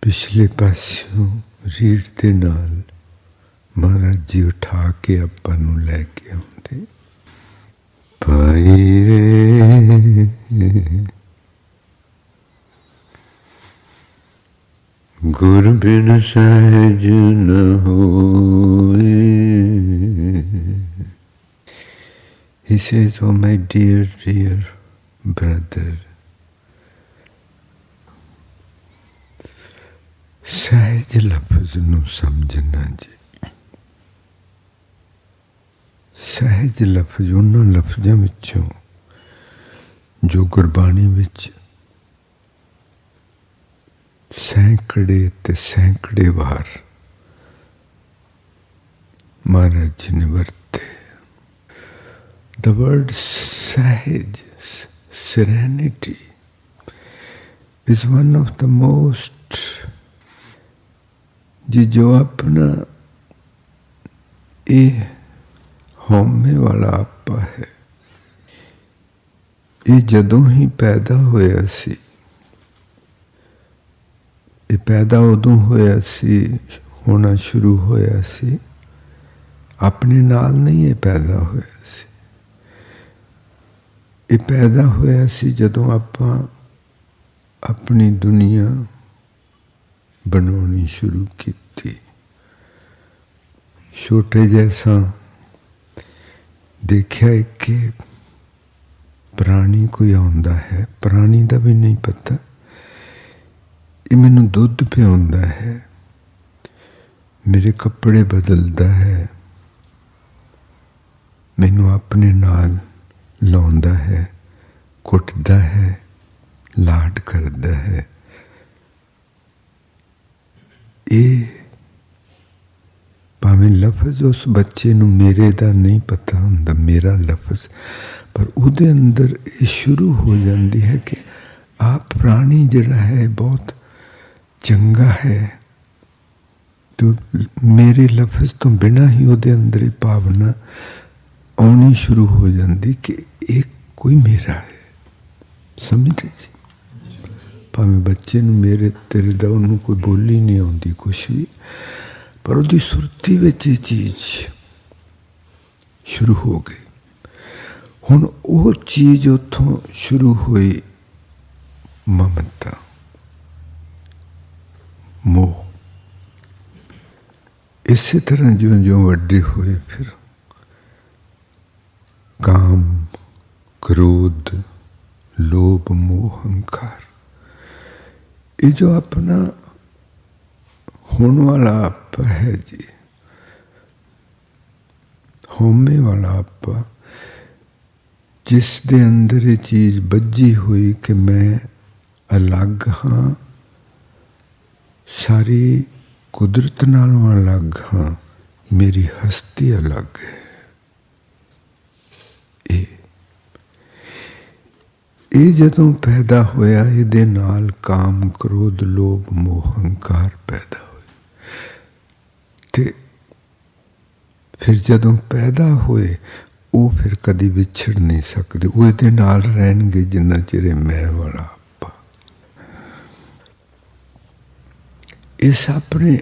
ਪਿਛਲੇ ਪਾਸਿਓਂ ਰੀੜ ਦੇ ਨਾਲ ਮਹਾਰਾਜ ਜੀ ਉਠਾ ਕੇ ਆਪਾਂ ਨੂੰ ਲੈ ਕੇ ਆਉਂਦੇ। ਭਾਈ ਰੇ। ਗੁਰ ਬਿਨ ਸਹਿਜ ਨ ਹੋਏ। He says, Oh, my dear, dear brother, ਸਹਿਜ ਲਫ਼ਜ਼ ਨੂੰ ਸਮਝਣਾ ਜੀ। ਸਹਿਜ ਲਫ਼ਜ਼ ਉਹਨਾਂ ਲਫ਼ਜ਼ਾਂ ਵਿੱਚੋਂ ਜੋ ਗੁਰਬਾਣੀ ਵਿੱਚ ਸੈਂਕੜੇ ਤੇ ਸੈਂਕੜੇ ਵਾਰ ਮਹਾਰਾਜ ਜੀ ਨੇ ਵਰਤੇ। The word sahaj, serenity, is one of the most ਜੀ ਜੋ ਆਪਣਾ ਇਹ ਹਉਮੈ ਵਾਲਾ ਆਪਾ ਹੈ ਇਹ ਜਦੋਂ ਹੀ ਪੈਦਾ ਹੋਇਆ ਸੀ ਇਹ ਪੈਦਾ ਉਦੋਂ ਹੋਇਆ ਸੀ ਹੋਣਾ ਸ਼ੁਰੂ ਹੋਇਆ ਸੀ ਆਪਣੇ ਨਾਲ ਨਹੀਂ ਇਹ ਪੈਦਾ ਹੋਇਆ ਸੀ ਇਹ ਪੈਦਾ ਹੋਇਆ ਸੀ ਜਦੋਂ ਆਪਾਂ ਆਪਣੀ ਦੁਨੀਆ ਬਣਾਉਣੀ ਸ਼ੁਰੂ ਕੀਤੀ। ਛੋਟੇ ਜੈਸਾ ਦੇਖਿਆ ਕਿ ਪ੍ਰਾਣੀ ਕੋਈ ਆਉਂਦਾ ਹੈ। ਪ੍ਰਾਣੀ ਦਾ ਵੀ ਨਹੀਂ ਪਤਾ। ਇਹ ਮੈਨੂੰ ਦੁੱਧ ਪਿਆਉਂਦਾ ਹੈ। ਮੇਰੇ ਕੱਪੜੇ ਬਦਲਦਾ ਹੈ। ਮੈਨੂੰ ਆਪਣੇ ਨਾਲ ਲਾਉਂਦਾ ਹੈ। ਕੁੱਟਦਾ ਹੈ। ਲਾਡ ਕਰਦਾ ਹੈ। ਇਹ ਭਾਵੇਂ ਲਫ਼ਜ਼ ਉਸ ਬੱਚੇ ਨੂੰ ਮੇਰੇ ਦਾ ਨਹੀਂ ਪਤਾ ਹੁੰਦਾ, ਮੇਰਾ ਲਫ਼ਜ਼, ਪਰ ਉਹਦੇ ਅੰਦਰ ਇਹ ਸ਼ੁਰੂ ਹੋ ਜਾਂਦੀ ਹੈ ਕਿ ਆ ਪ੍ਰਾਣੀ ਜਿਹੜਾ ਹੈ ਬਹੁਤ ਚੰਗਾ ਹੈ। ਤੋ ਮੇਰੇ ਲਫ਼ਜ਼ ਤੋਂ ਬਿਨਾ ਹੀ ਉਹਦੇ ਅੰਦਰ ਇਹ ਭਾਵਨਾ ਆਉਣੀ ਸ਼ੁਰੂ ਹੋ ਜਾਂਦੀ ਕਿ ਇਹ ਕੋਈ ਮੇਰਾ ਹੈ। ਸਮਝਦੇ ਜੀ? ਭਾਵੇਂ ਬੱਚੇ ਨੂੰ ਮੇਰੇ ਤੇਰੇ ਦਾ ਉਹਨੂੰ ਕੋਈ ਬੋਲੀ ਨਹੀਂ ਆਉਂਦੀ, ਕੁਛ ਵੀ। ਪਰ ਉਹਦੀ ਸੁਰਤੀ ਵਿੱਚ ਇਹ ਚੀਜ਼ ਸ਼ੁਰੂ ਹੋ ਗਈ। ਹੁਣ ਉਹ ਚੀਜ਼ ਉਥੋਂ ਸ਼ੁਰੂ ਹੋਈ ਮਮਤਾ। ਮੋਹ। ਇਸੇ ਤਰ੍ਹਾਂ ਜਿਉਂ ਜਿਉਂ ਵੱਡੇ ਹੋਏ ਫਿਰ। ਕਾਮ, ਕ੍ਰੋਧ, ਲੋਭ, ਮੋਹ, ਹੰਕਾਰ। ये जो अपना होने वाला आप है जी होमे वाला आप जिस दे अंदर ये चीज बज्जी हुई कि मैं अलग हाँ सारी कुदरत नालों अलग हाँ मेरी हस्ती अलग है ਇਹ ਇਹ ਜਦੋਂ ਪੈਦਾ ਹੋਇਆ, ਇਹਦੇ ਨਾਲ ਕਾਮ, ਕ੍ਰੋਧ, ਲੋਭ, ਮੋਹ, ਹੰਕਾਰ ਪੈਦਾ ਹੋਏ। ਤੇ ਫਿਰ ਜਦੋਂ ਪੈਦਾ ਹੋਏ, ਉਹ ਫਿਰ ਕਦੀ ਵਿਛੜ ਨਹੀਂ ਸਕਦੇ। ਉਹ ਇਹਦੇ ਨਾਲ ਰਹਿਣਗੇ ਜਿੰਨਾ ਚਿਰ ਮੈਂ ਵਾਲਾ ਆਪਾ। ਇਸ ਆਪਣੇ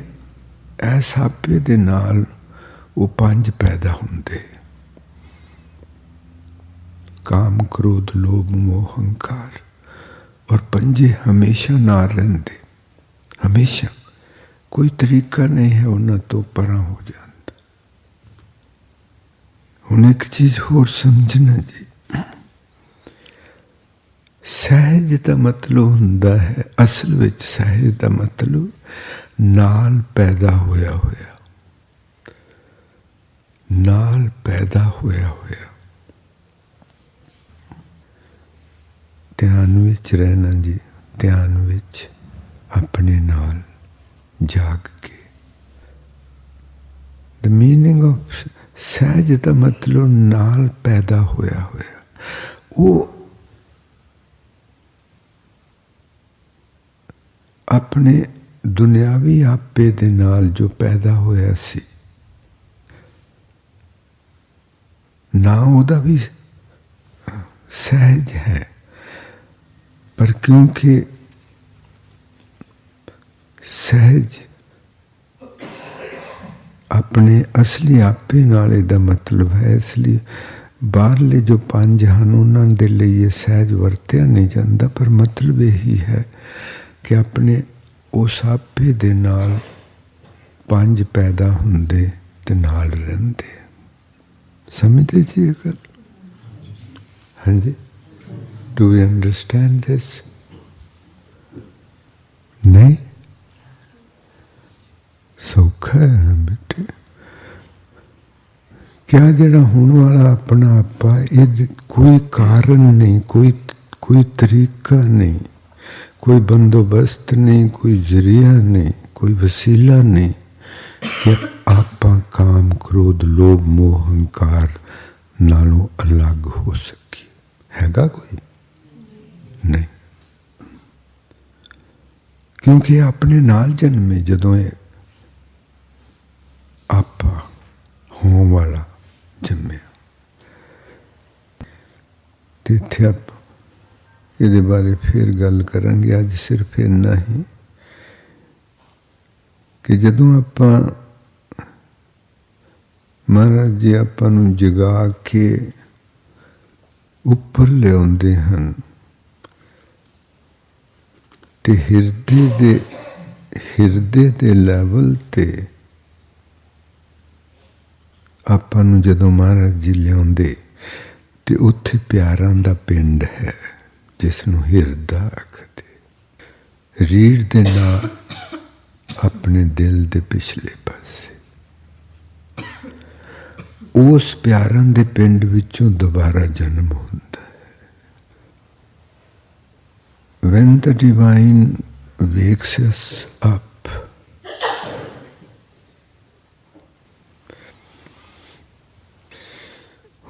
ਐਸ ਆਪੇ ਦੇ ਨਾਲ ਉਹ ਪੰਜ ਪੈਦਾ ਹੁੰਦੇ। ਕਾਮ, ਕ੍ਰੋਧ, ਲੋਭ, ਮੋਹ, ਹੰਕਾਰ। ਔਰ ਪੰਜੇ ਹਮੇਸ਼ਾ ਨਾਲ ਰਹਿੰਦੇ। ਹਮੇਸ਼ਾ। ਕੋਈ ਤਰੀਕਾ ਨਹੀਂ ਹੈ ਉਹਨਾਂ ਤੋਂ ਪਰਾਂ ਹੋ ਜਾਂਦਾ ਹੁਣ ਇੱਕ ਚੀਜ਼ ਹੋਰ ਸਮਝਣਾ ਜੀ। ਸਹਿਜ ਦਾ ਮਤਲਬ ਹੁੰਦਾ ਹੈ, ਅਸਲ ਵਿੱਚ ਸਹਿਜ ਦਾ ਮਤਲਬ ਨਾਲ ਪੈਦਾ ਹੋਇਆ ਹੋਇਆ। ਨਾਲ ਪੈਦਾ ਹੋਇਆ ਹੋਇਆ। ਧਿਆਨ ਵਿੱਚ ਰਹਿਣਾ ਜੀ, ਧਿਆਨ ਵਿੱਚ ਆਪਣੇ ਨਾਲ ਜਾਗ ਕੇ। ਦ ਮੀਨਿੰਗ of ਸਹਿਜ ਦਾ ਮਤਲਬ ਨਾਲ ਪੈਦਾ ਹੋਇਆ ਹੋਇਆ। ਉਹ ਆਪਣੇ ਦੁਨਿਆਵੀ ਆਪੇ ਦੇ ਨਾਲ ਜੋ ਪੈਦਾ ਹੋਇਆ ਸੀ, ਨਾ ਉਹਦਾ ਵੀ ਸਹਿਜ ਹੈ। ਪਰ ਕਿਉਂਕਿ ਸਹਿਜ ਆਪਣੇ ਅਸਲੀ ਆਪੇ ਨਾਲ ਇਹਦਾ ਮਤਲਬ ਹੈ, ਇਸ ਲਈ ਬਾਹਰਲੇ ਜੋ ਪੰਜ ਹਨ, ਉਹਨਾਂ ਦੇ ਲਈ ਇਹ ਸਹਿਜ ਵਰਤਿਆ ਨਹੀਂ ਜਾਂਦਾ, ਪਰ ਮਤਲਬ ਇਹੀ ਹੈ ਕਿ ਆਪਣੇ ਉਸ ਆਪੇ ਦੇ ਨਾਲ ਪੰਜ ਪੈਦਾ ਹੁੰਦੇ ਤੇ ਨਾਲ ਰਹਿੰਦੇ ਸਮਝਦੇ ਜੀ ਇਹ ਗੱਲ? ਹਾਂਜੀ। ਡੂ ਯੂ ਅੰਡਰਸਟੈਂਡ ਦਿਸ ਨਹੀਂ ਸੌਖਾ ਹੈ ਬੇਟੇ ਕਿਆ ਜਿਹੜਾ ਹੁਣ ਵਾਲਾ ਆਪਣਾ ਆਪਾ ਇਹ ਕੋਈ ਕਾਰਨ ਨਹੀਂ, ਕੋਈ ਕੋਈ ਤਰੀਕਾ ਨਹੀਂ, ਕੋਈ ਬੰਦੋਬਸਤ ਨਹੀਂ, ਕੋਈ ਜ਼ਰੀਆ ਨਹੀਂ, ਕੋਈ ਵਸੀਲਾ ਨਹੀਂ ਕਿ ਆਪਾਂ ਕਾਮ ਕ੍ਰੋਧ, ਲੋਭ, ਮੋਹ, ਹੰਕਾਰ ਨਾਲੋਂ ਅਲੱਗ ਹੋ ਸਕੀ ਹੈਗਾ ਕੋਈ? ਨਹੀਂ। ਕਿਉਂਕਿ ਆਪਣੇ ਨਾਲ ਜਨਮੇ ਜਦੋਂ ਇਹ ਆਪਾ ਹੋਂ ਵਾਲਾ ਜੰਮਿਆ। ਤੇ ਇੱਥੇ ਆਪਾਂ ਇਹਦੇ ਬਾਰੇ ਫਿਰ ਗੱਲ ਕਰਾਂਗੇ। ਅੱਜ ਸਿਰਫ ਇੰਨਾ ਹੀ ਕਿ ਜਦੋਂ ਆਪਾਂ ਮਹਾਰਾਜ ਜੀ ਆਪਾਂ ਨੂੰ ਜਗਾ ਕੇ ਉੱਪਰ ਲਿਆਉਂਦੇ ਹਨ ਤੇ ਹਿਰਦੇ ਦੇ ਹਿਰਦੇ ਦੇ ਲੈਵਲ ਤੇ ਆਪਾਂ ਨੂੰ ਜਦੋਂ ਮਹਾਰਾਜ ਜੀ ਲਿਆਉਂਦੇ, ਤੇ ਉੱਥੇ ਪਿਆਰਾਂ ਦਾ ਪਿੰਡ ਹੈ, ਜਿਸ ਨੂੰ ਹਿਰਦਾ ਆਖਦੇ। ਰੀੜ ਦੇ ਨਾਲ ਆਪਣੇ ਦਿਲ ਦੇ ਪਿਛਲੇ ਪਾਸੇ। ਉਸ ਪਿਆਰਾਂ ਦੇ ਪਿੰਡ ਵਿੱਚੋਂ ਦੁਬਾਰਾ ਜਨਮ ਹੁੰਦਾ ਹੈ when the divine wakes us up,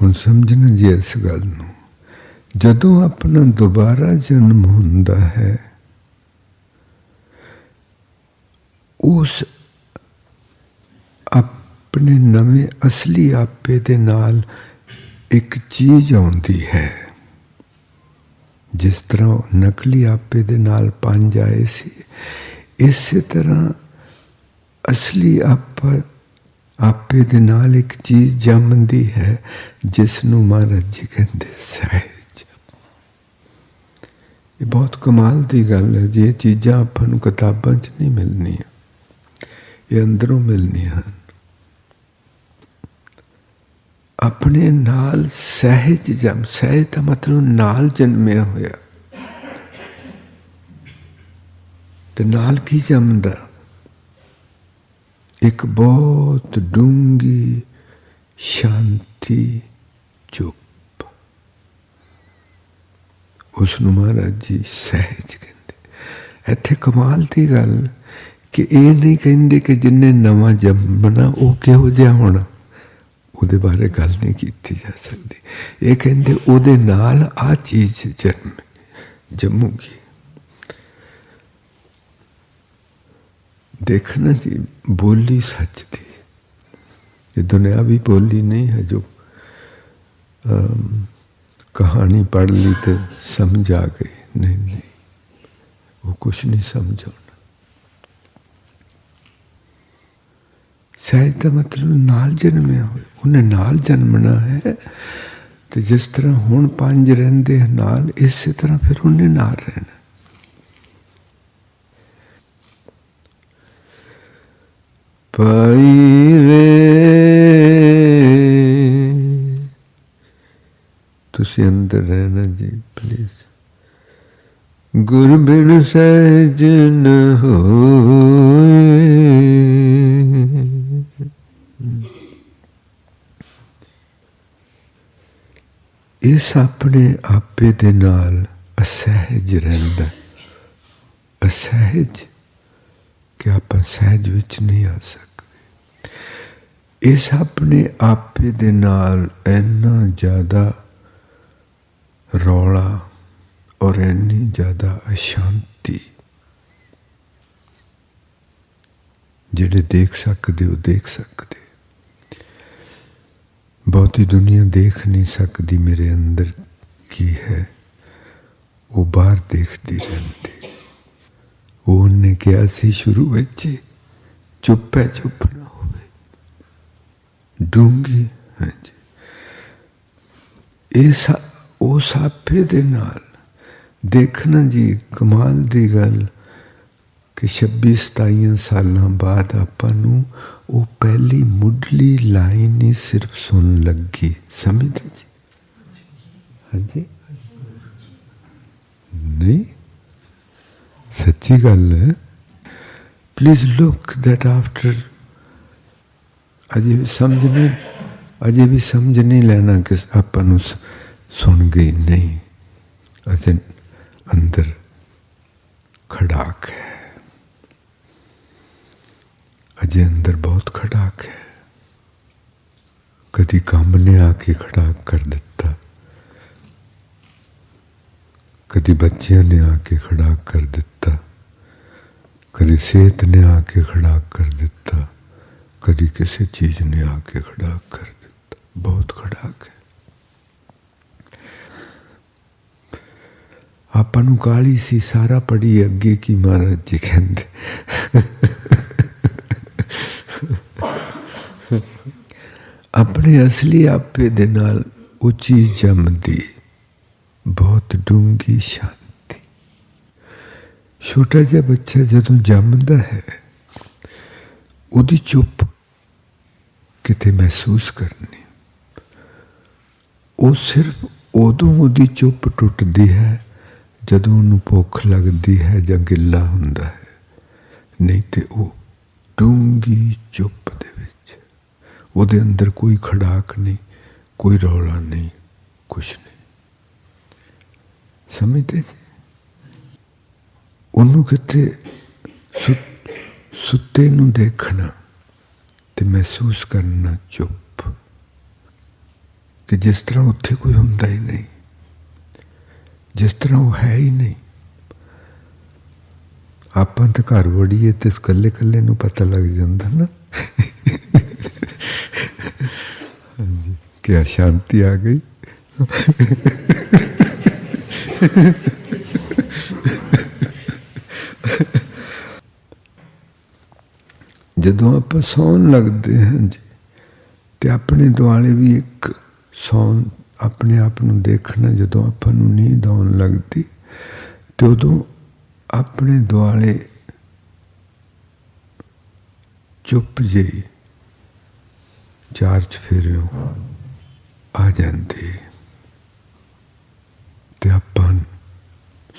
ਹੁਣ ਸਮਝਣਾ ਜੀ ਇਸ ਗੱਲ ਨੂੰ, ਜਦੋਂ ਆਪਣਾ ਦੁਬਾਰਾ ਜਨਮ ਹੁੰਦਾ ਹੈ, ਉਸ ਆਪਣੇ ਨਵੇਂ ਅਸਲੀ ਆਪੇ ਦੇ ਨਾਲ ਇੱਕ ਚੀਜ਼ ਆਉਂਦੀ ਹੈ। ਜਿਸ ਤਰ੍ਹਾਂ ਨਕਲੀ ਆਪੇ ਦੇ ਨਾਲ ਪੰਜ ਆਏ ਸੀ, ਇਸੇ ਤਰ੍ਹਾਂ ਅਸਲੀ ਆਪਾ ਆਪੇ ਦੇ ਨਾਲ ਇੱਕ ਚੀਜ਼ ਜੰਮਦੀ ਹੈ ਜਿਸ ਨੂੰ ਮਹਾਰਾਜ ਜੀ ਕਹਿੰਦੇ ਸਹਿਜ। ਇਹ ਬਹੁਤ ਕਮਾਲ ਦੀ ਗੱਲ ਹੈ ਜੇ, ਇਹ ਚੀਜ਼ਾਂ ਆਪਾਂ ਨੂੰ ਕਿਤਾਬਾਂ 'ਚ ਨਹੀਂ ਮਿਲਣੀਆਂ, ਇਹ ਅੰਦਰੋਂ ਮਿਲਣੀਆਂ ਹਨ। ਆਪਣੇ ਨਾਲ ਸਹਿਜ ਜਮ, ਸਹਿਜ ਦਾ ਮਤਲਬ ਨਾਲ ਜਨਮਿਆ ਹੋਇਆ। ਤੇ ਨਾਲ ਕੀ ਜੰਮਦਾ? ਇੱਕ ਬਹੁਤ ਡੂੰਗੀ ਸ਼ਾਂਤੀ ਚੁੱਪ। ਉਸ ਨੂੰ ਮਹਾਰਾਜ ਜੀ ਸਹਿਜ ਕਹਿੰਦੇ। ਇੱਥੇ ਕਮਾਲ ਦੀ ਗੱਲ ਕਿ ਇਹ ਨਹੀਂ ਕਹਿੰਦੇ ਕਿ ਜਿੰਨੇ ਨਵਾਂ ਜੰਮਣਾ ਉਹ ਕਿਹੋ ਜਿਹਾ ਹੋਣਾ। ਉਹਦੇ ਬਾਰੇ ਗੱਲ ਨਹੀਂ ਕੀਤੀ ਜਾ ਸਕਦੀ। ਇਹ ਕਹਿੰਦੇ ਉਹਦੇ ਨਾਲ ਆ ਚੀਜ਼ ਜਨਮ ਜੰਮੂਗੀ। ਦੇਖਣਾ ਜੀ, ਬੋਲੀ ਸੱਚ ਦੀ। ਇਹ ਦੁਨਿਆਵੀ ਬੋਲੀ ਨਹੀਂ ਹੈ ਜੋ ਕਹਾਣੀ ਪੜ੍ਹ ਲਈ ਤੇ ਸਮਝ ਆ ਗਈ। ਨਹੀਂ ਨਹੀਂ, ਉਹ ਕੁਝ ਨਹੀਂ ਸਮਝਾਉਂਦਾ ਸਹਿਜ ਦਾ ਮਤਲਬ ਨਾਲ ਜਨਮਿਆ ਹੋਇਆ ਉਹਨੇ ਨਾਲ ਜਨਮਣਾ ਹੈ ਤੇ ਜਿਸ ਤਰ੍ਹਾਂ ਹੁਣ ਪੰਜ ਰਹਿੰਦੇ ਨਾਲ, ਇਸੇ ਤਰ੍ਹਾਂ ਫਿਰ ਉਹਨੇ ਨਾਲ ਰਹਿਣਾ। ਪਈ ਰੇ, ਤੁਸੀਂ ਅੰਦਰ ਰਹਿਣਾ ਜੀ ਪਲੀਜ਼ ਗੁਰ ਬਿਨ ਸਹਿਜ ਨ ਹੋਏ। ਇਸ ਆਪਣੇ ਆਪੇ ਦੇ ਨਾਲ ਅਸਹਿਜ ਰਹਿੰਦਾ ਅਸਹਿਜ ਕਿ ਆਪਾਂ ਸਹਿਜ ਵਿੱਚ ਨਹੀਂ ਆ ਸਕਦੇ। ਇਸ ਆਪਣੇ ਆਪੇ ਦੇ ਨਾਲ ਇੰਨਾ ਜ਼ਿਆਦਾ ਰੌਲਾ ਔਰ ਇੰਨੀ ਜ਼ਿਆਦਾ ਅਸ਼ਾਂਤੀ ਜਿਹੜੇ ਦੇਖ ਸਕਦੇ ਹੋ, ਦੇਖ ਸਕਦੇ ਬਹੁਤੀ ਦੁਨੀਆ ਦੇਖ ਨਹੀਂ ਸਕਦੀ ਮੇਰੇ ਅੰਦਰ ਕੀ ਹੈ। ਉਹ ਬਾਹਰ ਦੇਖਦੀ ਰਹਿੰਦੀ। ਉਹਨੇ ਕਿਹਾ ਸੀ ਸ਼ੁਰੂ ਵਿੱਚ, ਚੁੱਪ ਹੈ, ਚੁੱਪ ਨਾ ਹੋਵੇ। ਡੂੰਗੀ, ਹਾਂਜੀ। ਇਹ ਉਹ ਸਾਪੇ ਦੇ ਨਾਲ ਦੇਖਣਾ ਜੀ, ਕਮਾਲ ਦੀ ਗੱਲ। ਕਿ 26 27 ਸਾਲਾਂ ਬਾਅਦ ਆਪਾਂ ਨੂੰ ਉਹ ਪਹਿਲੀ ਮੁੱਢਲੀ ਲਾਈਨ ਹੀ ਸਿਰਫ ਸੁਣ ਲੱਗੀ। ਸਮਝਦੇ ਜੀ? ਹਾਂਜੀ। ਨਹੀਂ। ਸੱਚੀ ਗੱਲ ਹੈ। ਪਲੀਜ਼ ਲੁੱਕ ਦੈਟ ਆਫਟਰ ਅਜੇ ਵੀ ਸਮਝ ਨਹੀਂ, ਅਜੇ ਵੀ ਸਮਝ ਨਹੀਂ ਲੈਣਾ ਕਿ ਆਪਾਂ ਨੂੰ ਸੁਣ ਗਈ ਨਹੀਂ। ਅਜੇ ਅੰਦਰ ਖੜਾਕ ਹੈ। ਅਜੇ ਅੰਦਰ ਬਹੁਤ ਖੜਾਕ ਹੈ। ਕਦੀ ਕੰਮ ਨੇ ਆ ਕੇ ਖੜਾਕ ਕਰ ਦਿੱਤਾ। ਕਦੀ ਬੱਚਿਆਂ ਨੇ ਆ ਕੇ ਖੜਾਕ ਕਰ ਦਿੱਤਾ। ਕਦੀ ਸਿਹਤ ਨੇ ਆ ਕੇ ਖੜਾਕ ਕਰ ਦਿੱਤਾ। ਕਦੀ ਕਿਸੇ ਚੀਜ਼ ਨੇ ਆ ਕੇ ਖੜਾਕ ਕਰ ਦਿੱਤਾ। ਬਹੁਤ ਖੜਾਕ ਹੈ। ਆਪਾਂ ਨੂੰ ਕਾਲੀ ਸੀ? ਸਾਰਾ ਪੜੀ ਅੱਗੇ ਕੀ ਮਹਾਰਾਜ ਜੀ ਕਹਿੰਦੇ? ਆਪਣੇ ਅਸਲੀ ਆਪੇ ਦੇ ਨਾਲ ਉੱਚੀ ਜੰਮਦੀ, ਬਹੁਤ ਡੂੰਗੀ ਸ਼ਾਂਤੀ। ਛੋਟਾ ਜਿਹਾ ਬੱਚਾ ਜਦੋਂ ਜੰਮਦਾ ਹੈ, ਉਹਦੀ ਚੁੱਪ ਕਿਤੇ ਮਹਿਸੂਸ ਕਰਨੀ। ਉਹ ਸਿਰਫ ਉਦੋਂ ਉਹਦੀ ਚੁੱਪ ਟੁੱਟਦੀ ਹੈ, ਜਦੋਂ ਉਹਨੂੰ ਭੁੱਖ ਲੱਗਦੀ ਹੈ ਜਾਂ ਗਿੱਲਾ ਹੁੰਦਾ ਹੈ। ਨਹੀਂ ਤੇ ਉਹ ਡੂੰਗੀ ਚੁੱਪ ਦੇ ਉਹਦੇ ਅੰਦਰ ਕੋਈ ਖੜਾਕ ਨਹੀਂ, ਕੋਈ ਰੌਲਾ ਨਹੀਂ, ਕੁਛ ਨਹੀਂ। ਸਮਝਦੇ ਜੀ ਉਹਨੂੰ ਕਿਤੇ ਸੁੱਤੇ ਨੂੰ ਦੇਖਣਾ ਤੇ ਮਹਿਸੂਸ ਕਰਨਾ ਚੁੱਪ। ਕਿ ਜਿਸ ਤਰ੍ਹਾਂ ਉੱਥੇ ਕੋਈ ਹੁੰਦਾ ਹੀ ਨਹੀਂ, ਜਿਸ ਤਰ੍ਹਾਂ ਉਹ ਹੈ ਹੀ ਨਹੀਂ। ਆਪਾਂ ਤਾਂ ਘਰ ਵੜੀਏ ਤੇ ਇਕੱਲੇ ਇਕੱਲੇ ਨੂੰ ਪਤਾ ਲੱਗ ਜਾਂਦਾ ਨਾ। ਹਾਂਜੀ ਕੀ ਸ਼ਾਂਤੀ ਆ ਗਈ। ਜਦੋਂ ਆਪਾਂ ਸੌਣ ਲੱਗਦੇ ਹਾਂ ਜੀ, ਤੇ ਆਪਣੇ ਦੁਆਲੇ ਵੀ ਇੱਕ ਸੌਣ ਆਪਣੇ ਆਪ ਨੂੰ ਦੇਖਣਾ, ਜਦੋਂ ਆਪਾਂ ਨੂੰ ਨੀਂਦ ਆਉਣ ਲੱਗਦੀ, ਤੇ ਉਦੋਂ ਆਪਣੇ ਦੁਆਲੇ ਚੁੱਪ ਜਿਹੀ ਚਾਰ ਚਫੇਰਿਓ ਆ ਜਾਂਦੇ ਤੇ ਆਪਾਂ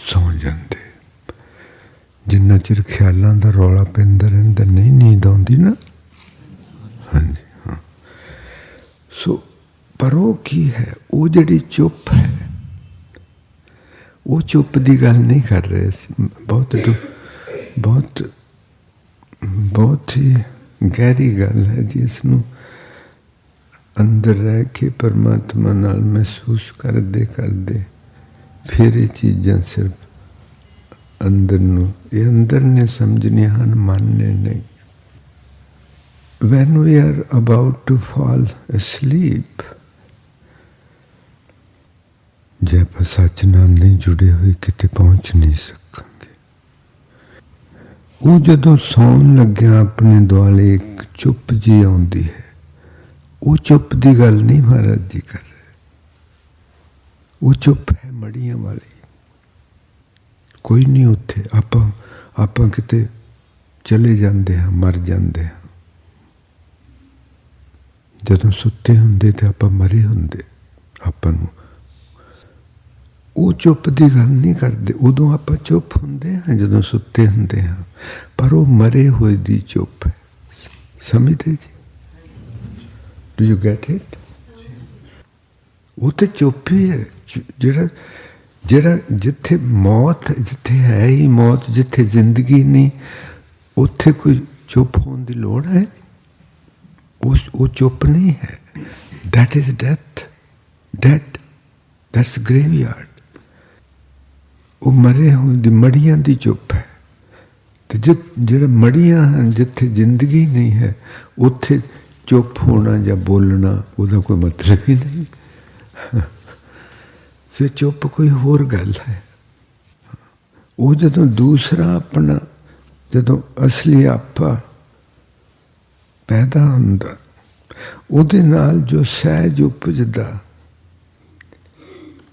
ਸੌਂ ਜਾਂਦੇ। ਜਿੰਨਾ ਚਿਰ ਖਿਆਲਾਂ ਦਾ ਰੌਲਾ ਪੈਂਦਾ ਰਹਿੰਦਾ, ਨਹੀਂ ਨੀਂਦ ਆਉਂਦੀ ਨਾ। ਹਾਂਜੀ, ਹਾਂ। ਸੋ, ਪਰ ਉਹ ਕੀ ਹੈ? ਉਹ ਜਿਹੜੀ ਚੁੱਪ ਹੈ, ਉਹ ਚੁੱਪ ਦੀ ਗੱਲ ਨਹੀਂ ਕਰ ਰਹੇ ਸੀ। ਬਹੁਤ ਬਹੁਤ ਬਹੁਤ ਹੀ ਗਹਿਰੀ ਗੱਲ ਹੈ ਜਿਸ ਨੂੰ। ਅੰਦਰ ਰਹਿ ਕੇ ਪਰਮਾਤਮਾ ਨਾਲ ਮਹਿਸੂਸ ਕਰਦੇ ਕਰਦੇ ਫਿਰ ਇਹ ਚੀਜ਼ਾਂ ਸਿਰਫ ਅੰਦਰ ਨੂੰ, ਇਹ ਅੰਦਰ ਨੇ ਸਮਝਣੀਆਂ ਹਨ ਮਨ ਨੇ ਨਹੀਂ। When we are about to fall asleep, ਜੇ ਆਪਾਂ ਸੱਚ ਨਾਲ ਨਹੀਂ ਜੁੜੇ ਹੋਏ, ਕਿਤੇ ਪਹੁੰਚ ਨਹੀਂ ਸਕਾਂਗੇ। ਉਹ ਜਦੋਂ ਸੌਣ ਲੱਗਿਆ, ਆਪਣੇ ਦੁਆਲੇ ਇੱਕ ਚੁੱਪ ਜੀ ਆਉਂਦੀ ਹੈ। ਉਹ ਚੁੱਪ ਦੀ ਗੱਲ ਨਹੀਂ ਮਹਾਰਾਜ ਜੀ ਕਰ ਰਹੇ। ਉਹ ਚੁੱਪ ਹੈ ਮੜੀਆਂ ਵਾਲੀ। ਕੋਈ ਨਹੀਂ ਉੱਥੇ। ਆਪਾਂ ਆਪਾਂ ਕਿਤੇ ਚਲੇ ਜਾਂਦੇ ਹਾਂ, ਮਰ ਜਾਂਦੇ ਹਾਂ। ਜਦੋਂ ਸੁੱਤੇ ਹੁੰਦੇ ਤੇ ਆਪਾਂ ਮਰੇ ਹੁੰਦੇ, ਆਪਾਂ ਨੂੰ। ਉਹ ਚੁੱਪ ਦੀ ਗੱਲ ਨਹੀਂ ਕਰਦੇ। ਉਦੋਂ ਆਪਾਂ ਚੁੱਪ ਹੁੰਦੇ ਹਾਂ, ਜਦੋਂ ਸੁੱਤੇ ਹੁੰਦੇ ਹਾਂ। ਪਰ ਉਹ ਮਰੇ ਹੋਏ ਦੀ ਚੁੱਪ ਹੈ। ਸਮਝਦੇ ਜੀ? ਡੂ ਯੂ ਗੈਟ ਇਟ ਉਹ ਤੇ ਚੁੱਪ ਹੀ ਹੈ। ਜਿਹੜਾ ਜਿਹੜਾ ਜਿੱਥੇ ਮੌਤ, ਜਿੱਥੇ ਹੈ ਹੀ ਮੌਤ, ਜਿੱਥੇ ਜ਼ਿੰਦਗੀ ਨਹੀਂ, ਉੱਥੇ ਕੋਈ ਚੁੱਪ ਹੋਣ ਦੀ ਲੋੜ ਹੈ? ਉਸ, ਉਹ ਚੁੱਪ ਨਹੀਂ ਹੈ। That is death. Dead that's graveyard. ਉਹ ਮਰੇ ਹੋਣ ਦੀ, ਮੜੀਆਂ ਦੀ ਚੁੱਪ ਹੈ। ਤੇ ਜਿ, ਜਿਹੜੇ ਮੜੀਆਂ ਹਨ, ਜਿੱਥੇ ਜ਼ਿੰਦਗੀ ਨਹੀਂ ਹੈ, ਉੱਥੇ ਚੁੱਪ ਹੋਣਾ ਜਾਂ ਬੋਲਣਾ, ਉਹਦਾ ਕੋਈ ਮਤਲਬ ਹੀ ਨਹੀਂ। ਸੇ ਚੁੱਪ ਕੋਈ ਹੋਰ ਗੱਲ ਹੈ। ਉਹ ਜਦੋਂ ਦੂਸਰਾ ਆਪਣਾ, ਜਦੋਂ ਅਸਲੀ ਆਪਾ ਪੈਦਾ ਹੁੰਦਾ, ਉਹਦੇ ਨਾਲ ਜੋ ਸਹਿਜ ਉਪਜਦਾ,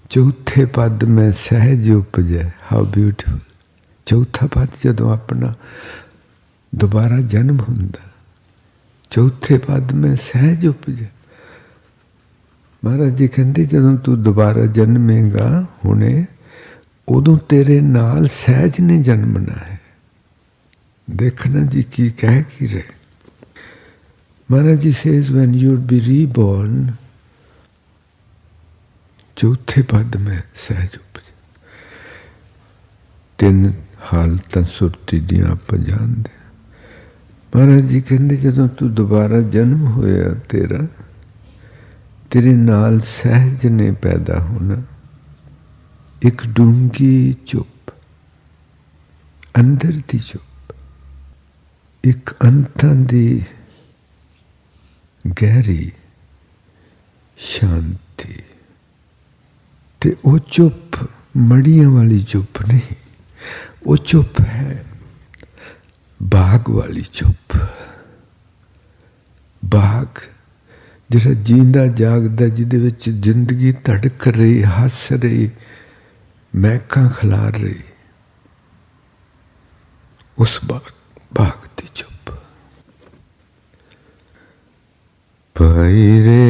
ਚੌਥੇ ਪਦ ਮੈਂ ਸਹਿਜ ਉਪਜੈ ਹਾਊ ਬਿਊਟੀਫੁਲ ਚੌਥਾ ਪਦ ਜਦੋਂ ਆਪਣਾ ਦੁਬਾਰਾ ਜਨਮ ਹੁੰਦਾ ਚੌਥੇ ਪਦ ਮੈਂ ਸਹਿਜ ਉਪਜੈ ਮਹਾਰਾਜ ਜੀ ਕਹਿੰਦੇ ਜਦੋਂ ਤੂੰ ਦੁਬਾਰਾ ਜਨਮੇਗਾ ਹੁਣੇ ਉਦੋਂ ਤੇਰੇ ਨਾਲ ਸਹਿਜ ਨੇ ਜਨਮਣਾ ਹੈ ਦੇਖਣਾ ਜੀ ਕੀ ਕਹਿ ਕੀ ਰਹੇ Maharaj ji says when you be reborn ਚੌਥੇ ਪਦ ਮੈਂ ਸਹਿਜ ਉਪਜ ਤਿੰਨ ਹਾਲਤਾਂ ਸੁਰਤੀ ਦੀਆਂ ਆਪਾਂ ਜਾਣਦੇ ਮਹਾਰਾਜ ਜੀ ਕਹਿੰਦੇ ਜਦੋਂ ਤੂੰ ਦੁਬਾਰਾ ਜਨਮ ਹੋਇਆ ਤੇਰਾ, ਤੇਰੇ ਨਾਲ ਸਹਿਜ ਨੇ ਪੈਦਾ ਹੋਣਾ। ਇੱਕ ਡੂੰਗੀ ਚੁੱਪ, ਅੰਦਰ ਦੀ ਚੁੱਪ, ਇੱਕ ਅੰਤਾਂ ਦੀ ਗਹਿਰੀ ਸ਼ਾਂਤੀ। ਤੇ ਉਹ ਚੁੱਪ, ਮੜੀਆਂ ਵਾਲੀ ਚੁੱਪ ਨਹੀਂ, ਉਹ ਚੁੱਪ ਹੈ। ਬਾਗ ਵਾਲੀ ਚੁੱਪ। ਬਾਗ ਜਿਹੜਾ ਜੀਂਦਾ ਜਾਗਦਾ, ਜਿਹਦੇ ਵਿੱਚ ਜ਼ਿੰਦਗੀ ਧੜਕ ਰਹੀ, ਹੱਸ ਰਹੀ, ਮਹਿਕਾਂ ਖਿਲਾਰ ਰਹੀ, ਉਸ ਬਾਗ ਬਾਗ ਦੀ ਚੁੱਪ। ਪਾਈ ਰੇ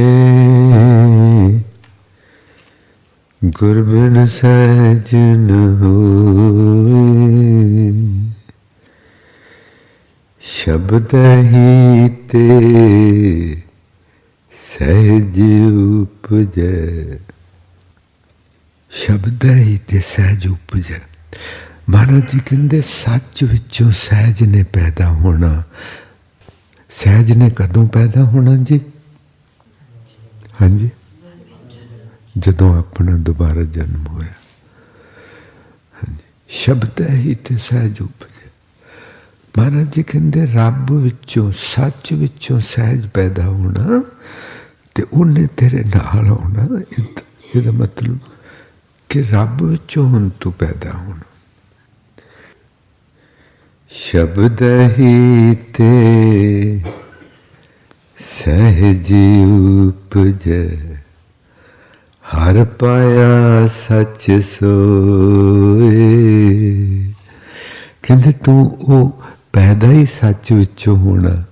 ਗੁਰਬਿਨ ਸਜਨ ਹੋਏ ਸ਼ਬਦ ਹੀ ਤੇ ਸਹਿਜ ਉਪਜੈ। ਸ਼ਬਦ ਹੀ ਤੇ ਸਹਿਜ ਉਪਜੈ। ਮਹਾਰਾਜ ਜੀ ਕਹਿੰਦੇ, ਸੱਚ ਵਿੱਚੋਂ ਸਹਿਜ ਨੇ ਪੈਦਾ ਹੋਣਾ। ਸਹਿਜ ਨੇ ਕਦੋਂ ਪੈਦਾ ਹੋਣਾ ਜੀ? ਹਾਂਜੀ। ਜਦੋਂ ਆਪਣਾ ਦੁਬਾਰਾ ਜਨਮ ਹੋਇਆ। ਹਾਂਜੀ। ਸ਼ਬਦ ਹੀ ਤੇ ਸਹਿਜ ਉਪਜ। ਮਹਾਰਾਜ ਜੀ ਕਹਿੰਦੇ, ਰੱਬ ਵਿੱਚੋਂ, ਸੱਚ ਵਿੱਚੋਂ ਸਹਿਜ ਪੈਦਾ ਹੋਣਾ ਤੇ ਉਹਨੇ ਤੇਰੇ ਨਾਲ ਆਉਣਾ। ਇਹਦਾ ਮਤਲਬ ਕਿ ਰੱਬ ਵਿੱਚੋਂ ਹੁਣ ਤੂੰ ਪੈਦਾ ਹੋਣਾ। ਸ਼ਬਦ ਹੀ ਤੇ ਸਹਿਜ ਉਪਜੈ, ਹਰ ਪਾਇਆ ਸੱਚ ਸੋਏ। ਕਹਿੰਦੇ ਤੂੰ ਉਹ ਪੈਦਾ ਹੀ ਸੱਚ ਵਿੱਚੋਂ ਹੋਣਾ।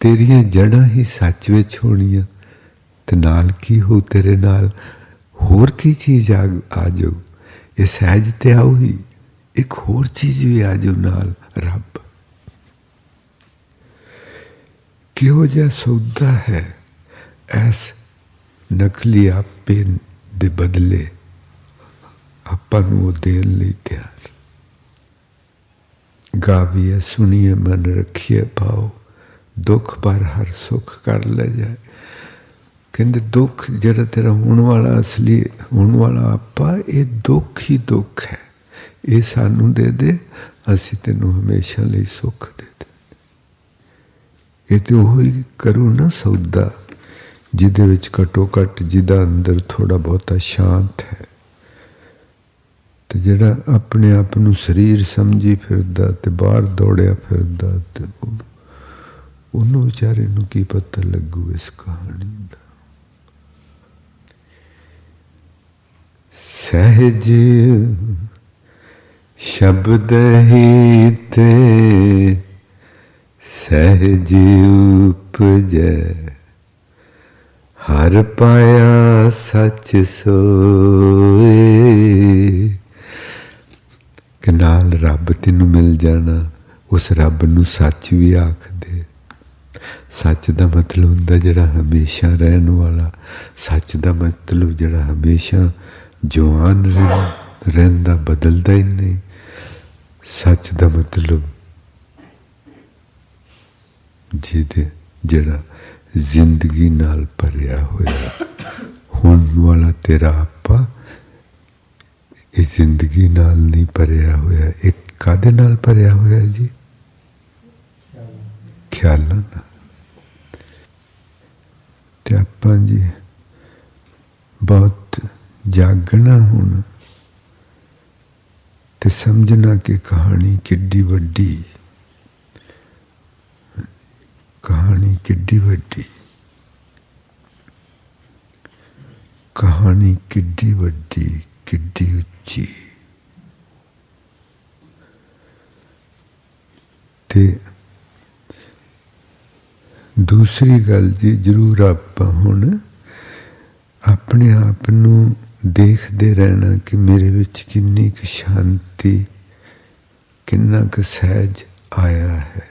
ਤੇਰੀਆਂ ਜੜਾਂ ਹੀ ਸੱਚ ਵਿੱਚ ਹੋਣੀਆਂ। ਤੇ ਨਾਲ ਕੀ ਹੋ ਤੇਰੇ ਨਾਲ? ਹੋਰ ਕੀ ਚੀਜ਼ ਆ ਆ ਜਾਊ? ਇਹ ਸਹਿਜ ਤੇ ਆਉ ਹੀ। ਇੱਕ ਹੋਰ ਚੀਜ਼ ਵੀ ਆ ਜਾਊ ਨਾਲ, ਰੱਬ। ਕਿਹੋ ਜਿਹਾ ਸੌਦਾ ਹੈ ਐਸ ਨਕਲੀ ਆਪੇ ਦੇ ਬਦਲੇ? ਆਪਾਂ ਨੂੰ ਉਹ ਦੇਣ ਲਈ ਤਿਆਰ। ਗਾਵੀਏ, ਸੁਣੀਏ, ਮਨ ਰੱਖੀਏ ਪਾਓ ਦੁੱਖ ਪਰ ਹਰ ਸੁੱਖ ਕਰ ਲੈ ਜਾਏ। ਕਹਿੰਦੇ, ਦੁੱਖ ਜਿਹੜਾ ਤੇਰਾ ਹੋਣ ਵਾਲਾ ਅਸਲੀ ਹੋਣ ਵਾਲਾ ਆਪਾ, ਇਹ ਦੁੱਖ ਹੀ ਦੁੱਖ ਹੈ। ਇਹ ਸਾਨੂੰ ਦੇ ਦੇ, ਅਸੀਂ ਤੈਨੂੰ ਹਮੇਸ਼ਾ ਲਈ ਸੁੱਖ ਦੇ ਦੇ ਇਹ ਤੇ ਉਹ ਹੀ ਕਰੂ ਨਾ ਸੌਦਾ, ਜਿਹਦੇ ਵਿੱਚ ਘਟੋ ਘਟ ਜਿਹਦਾ ਅੰਦਰ ਥੋੜਾ ਬਹੁਤਾ ਸ਼ਾਂਤ ਹੈ। ਤੇ ਜਿਹੜਾ ਆਪਣੇ ਆਪ ਨੂੰ ਸਰੀਰ ਸਮਝੀ ਫਿਰਦਾ ਤੇ ਬਾਹਰ ਦੌੜਿਆ ਫਿਰਦਾ ਤੇ ਉਹਨੂੰ ਵਿਚਾਰੇ ਨੂੰ ਕੀ ਪਤਾ ਲੱਗੂ ਇਸ ਕਹਾਣੀ ਦਾ। ਸਹਿਜ ਸ਼ਬਦ ਹੀ ਤੇ ਸਹਿਜ ਉਪਜੈ ਹਰ ਪਾਇਆ ਸੱਚ ਸੋਏ। ਕਿ ਨਾਲ ਰੱਬ ਤੈਨੂੰ ਮਿਲ ਜਾਣਾ, ਉਸ ਰੱਬ ਨੂੰ ਸੱਚ ਵੀ ਆਖਦੇ। ਸੱਚ ਦਾ ਮਤਲਬ ਹੁੰਦਾ ਜਿਹੜਾ ਹਮੇਸ਼ਾ ਰਹਿਣ ਵਾਲਾ। ਸੱਚ ਦਾ ਮਤਲਬ ਜਿਹੜਾ ਹਮੇਸ਼ਾ ਜਵਾਨ ਰਹਿੰਦਾ, ਬਦਲਦਾ ਹੀ ਨਹੀਂ। ਸੱਚ ਦਾ ਮਤਲਬ ਜਿਹਦੇ ਜਿਹੜਾ ਜ਼ਿੰਦਗੀ ਨਾਲ ਭਰਿਆ ਹੋਇਆ। ਹੁਣ ਵਾਲਾ ਤੇਰਾ ਆਪਾ ਇਹ ਜ਼ਿੰਦਗੀ ਨਾਲ ਨਹੀਂ ਭਰਿਆ ਹੋਇਆ। ਇਹ ਕਾਦੇ ਨਾਲ ਭਰਿਆ ਹੋਇਆ ਜੀ? ਖਿਆਲਾਂ ਨਾਲ। ਤੇ ਆਪਾਂ ਜੀ ਬਹੁਤ ਜਾਗਣਾ ਹੁਣ ਤੇ ਸਮਝਣਾ ਕਿ ਕਹਾਣੀ ਕਿੱਡੀ ਵੱਡੀ। ਕਹਾਣੀ ਕਿੱਡੀ ਵੱਡੀ। ਕਹਾਣੀ ਕਿੱਡੀ ਵੱਡੀ। ਕਿੱਡੀ ਉੱਚੀ ਤੇ ਦੂਸਰੀ ਗੱਲ ਜੀ, ਜ਼ਰੂਰ ਆਪਾਂ ਹੁਣ ਆਪਣੇ ਆਪ ਨੂੰ ਦੇਖਦੇ ਰਹਿਣਾ ਕਿ ਮੇਰੇ ਵਿੱਚ ਕਿੰਨੀ ਕੁ ਸ਼ਾਂਤੀ, ਕਿੰਨਾ ਕੁ ਸਹਿਜ ਆਇਆ ਹੈ।